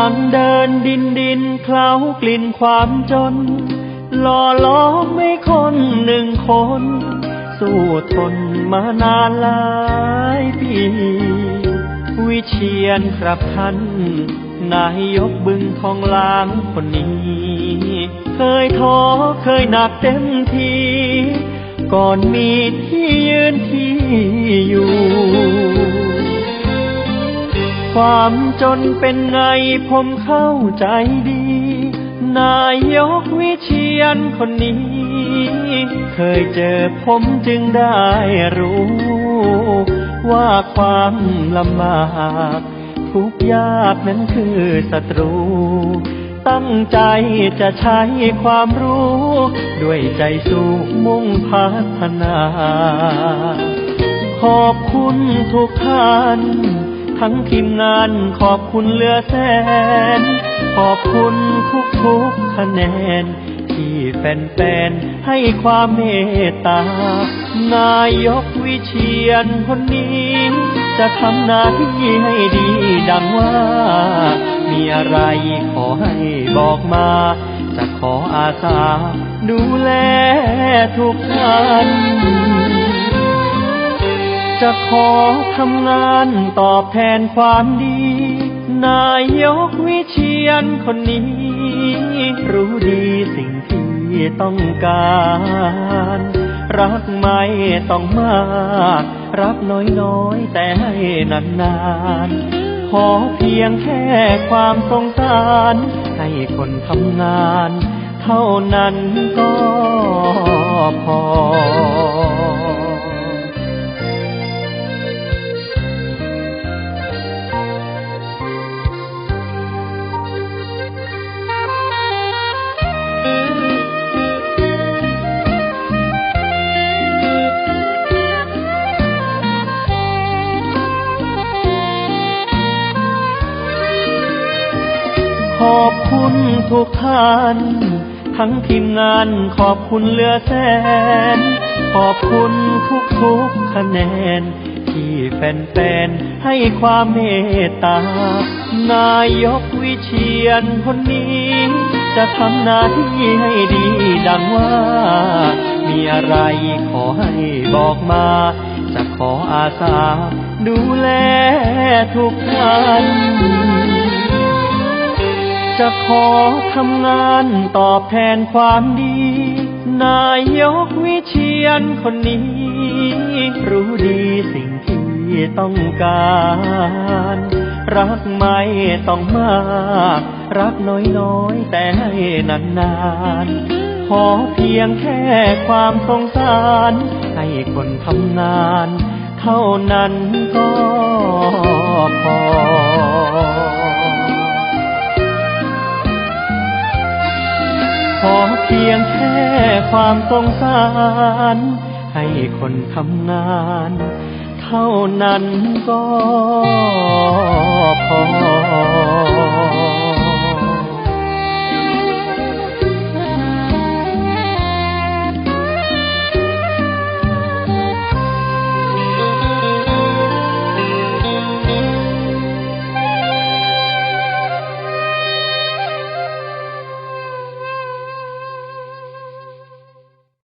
างเดินดินดินเคล้ากลิ่นความจน หล่อล้อมไม่คนหนึ่งคน สู้ทนมานานหลายปี วิเชียนครับท่านนายยกบึงทองหลางคนนี้ เคยท้อเคยหนักเต็มที ก่อนมีที่ยืนที่อยู่ ความจนเป็นไงผมเข้าใจดี นายกวิเชียนคนนี้ เคยเจอผมจึงได้รู้ ว่าความลำบากทุกยากนั้นคือศัตรู ตั้งใจจะใช้ความรู้ ด้วยใจสู้มุ่งพัฒนา ขอบคุณทุกท่าน ทั้งทีมงานขอบคุณเหลือแสน ขอบคุณทุกทุกคะแนน ที่แฟนๆ ให้ความเมตตา นายกวิเชียนคนนี้ จะทำหน้าที่ให้ดีดังว่า มีอะไรขอให้บอกมา จะขออาสาดูแลทุกท่าน จะขอทำงานตอบแทนความดี นายกวิเชียนคนนี้ รู้ดีสิ่งที่ต้องการ รักไม่ต้องมาก รักน้อยๆ แต่ให้นานๆ ขอเพียงแค่ความสงสาร ให้คนทำงาน เท่านั้นก็พอ อบคุณทุกท่าน ทั้งทีมงานขอบคุณเหลือแสน ขอบคุณทุกทุกๆคะแนน ที่แฟนๆ ให้ความเมตตา นายกวิเชียนคนนี้ จะทำหน้าที่ให้ดีดังว่า มีอะไรขอให้บอกมา จะขออาสา ดูแลทุกท่าน จะขอทำงานตอบแทนความดี นายกวิเชียนคนนี้ รู้ดีสิ่งที่ต้องการ รักไม่ต้องมาก รักน้อยๆ แต่ให้นานๆ ขอเพียงแค่ความสงสาร ให้คนทำงาน เท่านั้นก็พอ ขอเพียงแค่ความสงสาร ให้คนทำงาน เท่านั้นก็พอ